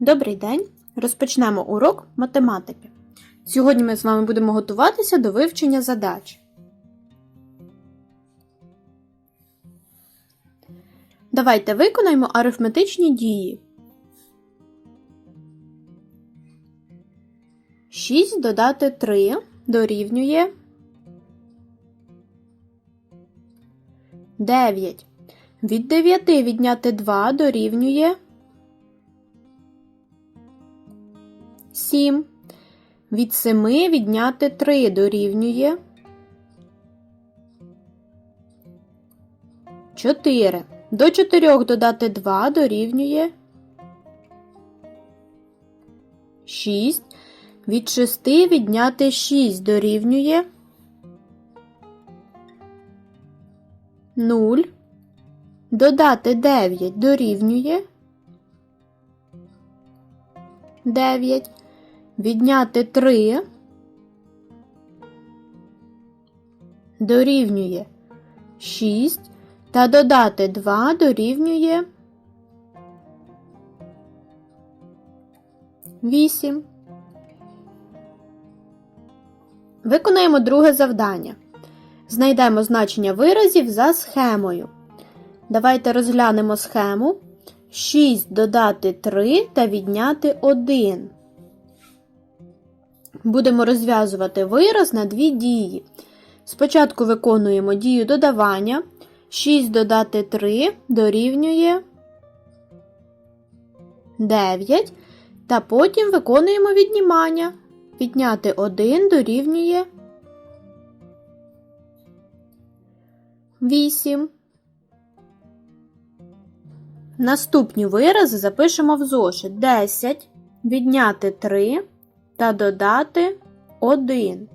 Добрий день! Розпочнемо урок математики. Сьогодні ми з вами будемо готуватися до вивчення задач. Давайте виконаємо арифметичні дії. 6 додати 3 дорівнює 9. Від 9 відняти 2 дорівнює 7. Від 7 відняти 3 дорівнює 4. До 4 додати 2 дорівнює 6. Від 6 відняти 6 дорівнює 0. Додати 9 дорівнює 9. Відняти 3 дорівнює 6 та додати 2 дорівнює 8. Виконаємо друге завдання. Знайдемо значення виразів за схемою. Давайте розглянемо схему. 6 додати 3 та відняти 1. Будемо розв'язувати вираз на дві дії. Спочатку виконуємо дію додавання. 6 додати 3 дорівнює 9. Та потім виконуємо віднімання. Відняти 1 дорівнює 8. Наступні вирази запишемо в зошит 10, відняти 3 та додати 1.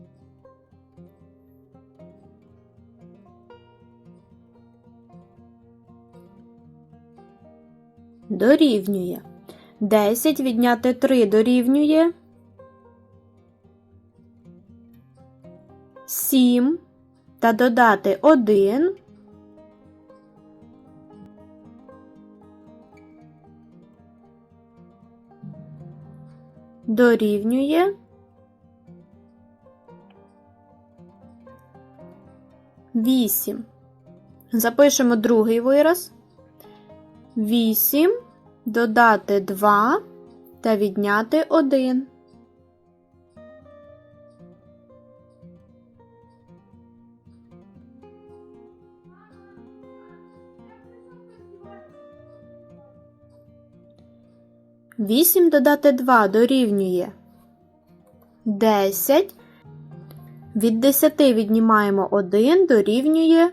Дорівнює 10 відняти 3 дорівнює 7 та додати 1 дорівнює 8. Запишемо другий вираз. 8 додати 2 та відняти 1. Вісім додати 2 дорівнює 10. Від 10 віднімаємо 1 дорівнює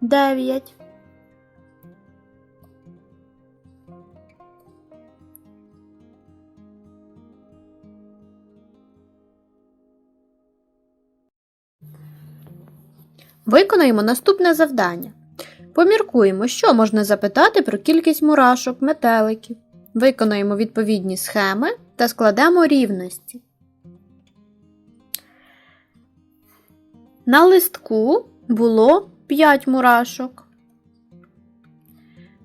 9. Виконаємо наступне завдання. Поміркуємо, що можна запитати про кількість мурашок, метеликів. Виконаємо відповідні схеми та складемо рівності. На листку було 5 мурашок.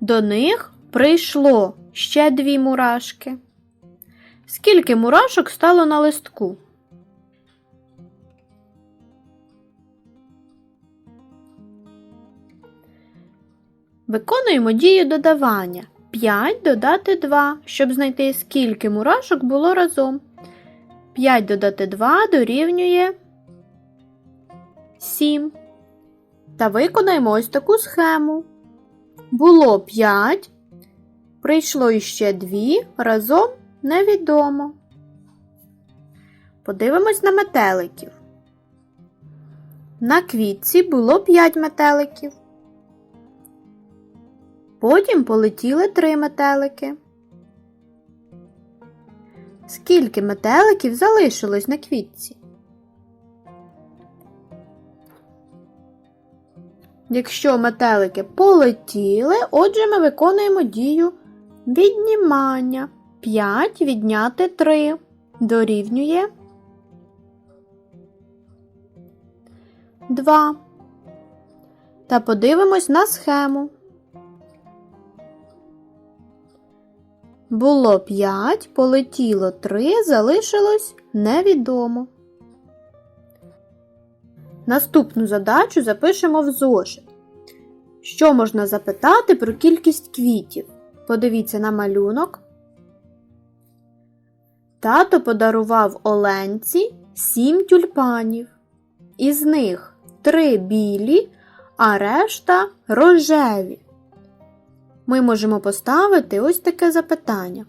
До них прийшло ще 2 мурашки. Скільки мурашок стало на листку? Виконуємо дію додавання. 5 додати 2, щоб знайти, скільки мурашок було разом. 5 додати 2 дорівнює 7. Та виконаємо ось таку схему. Було 5, прийшло іще 2, разом невідомо. Подивимось на метеликів. На квітці було 5 метеликів. Потім полетіли три метелики. Скільки метеликів залишилось на квітці? Якщо метелики полетіли, отже ми виконуємо дію віднімання. 5 відняти 3 дорівнює 2. Та подивимось на схему. Було 5, полетіло 3, залишилось невідомо. Наступну задачу запишемо в зошит. Що можна запитати про кількість квітів? Подивіться на малюнок. Тато подарував Оленці 7 тюльпанів. Із них 3 білі, а решта рожеві. Ми можемо поставити ось таке запитання.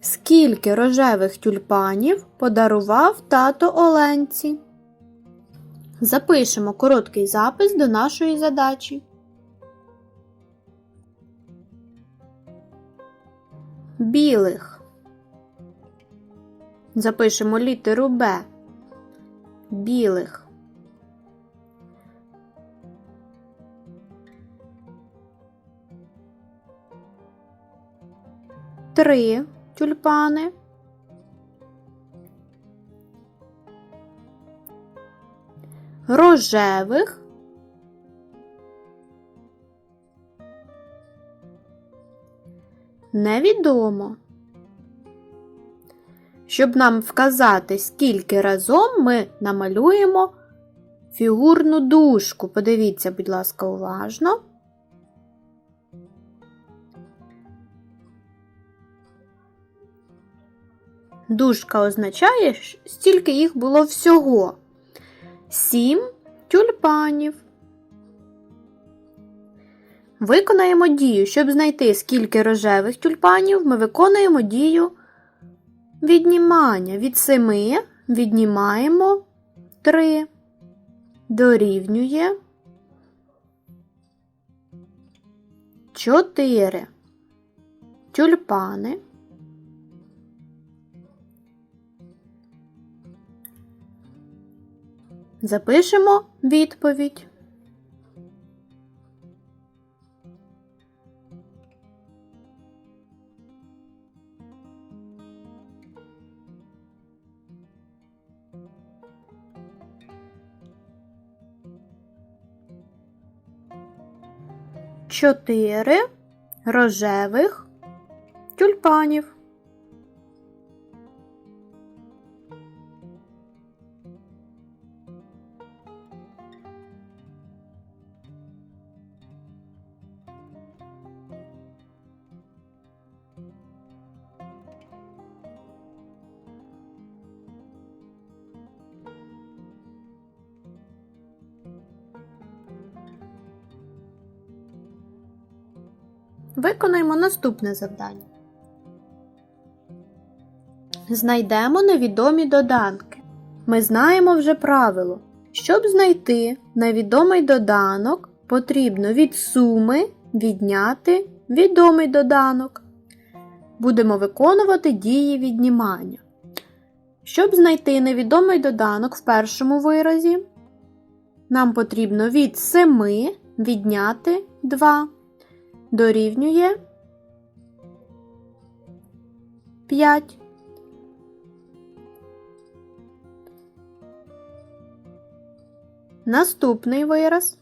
Скільки рожевих тюльпанів подарував тато Оленці? Запишемо короткий запис до нашої задачі. Білих. Запишемо літеру Б. Білих. Три тюльпани. Рожевих. Невідомо. Щоб нам вказати, скільки разом ми намалюємо фігурну дужку. Подивіться, будь ласка, уважно. Дужка означає, стільки їх було всього. Сім тюльпанів. Виконаємо дію. Щоб знайти, скільки рожевих тюльпанів, ми виконуємо дію віднімання. Від семи віднімаємо три. Дорівнює чотири тюльпани. Запишемо відповідь. Чотири рожевих тюльпанів. Виконаємо наступне завдання. Знайдемо невідомі доданки. Ми знаємо вже правило. Щоб знайти невідомий доданок, потрібно від суми відняти відомий доданок. Будемо виконувати дії віднімання. Щоб знайти невідомий доданок в першому виразі, нам потрібно від 7 відняти 2 дорівнює 5. Наступний вираз.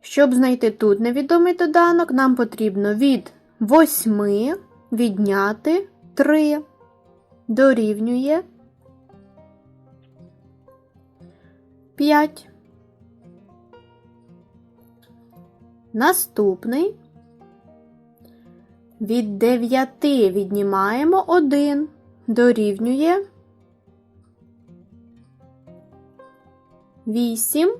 Щоб знайти тут невідомий доданок, нам потрібно від 8 відняти 3 дорівнює 5. Наступний від 9 віднімаємо 1, дорівнює 8.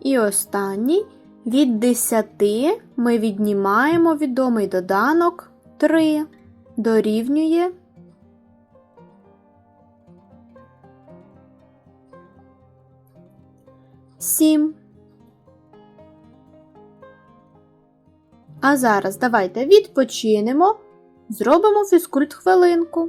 І останній від 10 ми віднімаємо відомий доданок 3, дорівнює 7. А зараз давайте відпочинемо, зробимо фізкульт хвилинку.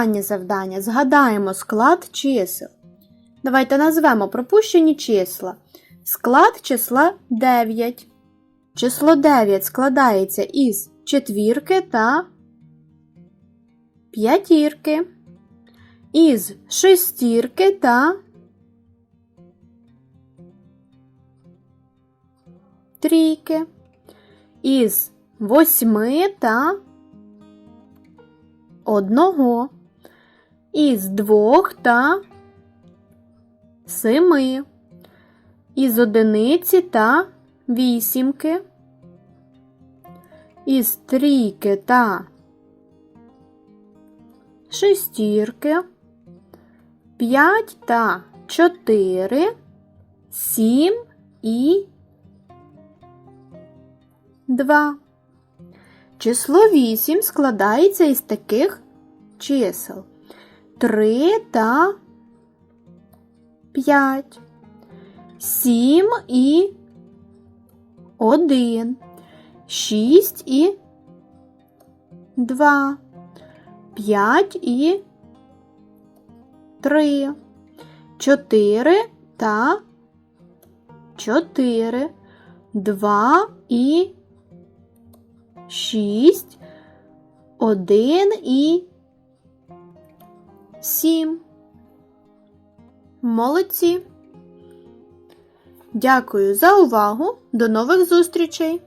Останнє завдання. Згадаємо склад чисел. Давайте назвемо пропущені числа. Склад числа 9. Число 9 складається із четвірки та п'ятірки, із шестірки та трійки, із восьми та одного, із двох та семи, із одиниці та вісімки, із трійки та шестірки, п'ять та чотири, сім і два. Число 8 складається із таких чисел 3 та 5, 7 і 1, 6 і 2, 5 і 3, 4 та 4, 2 і 6, 1 і 7. Молодці. Дякую за увагу. До нових зустрічей!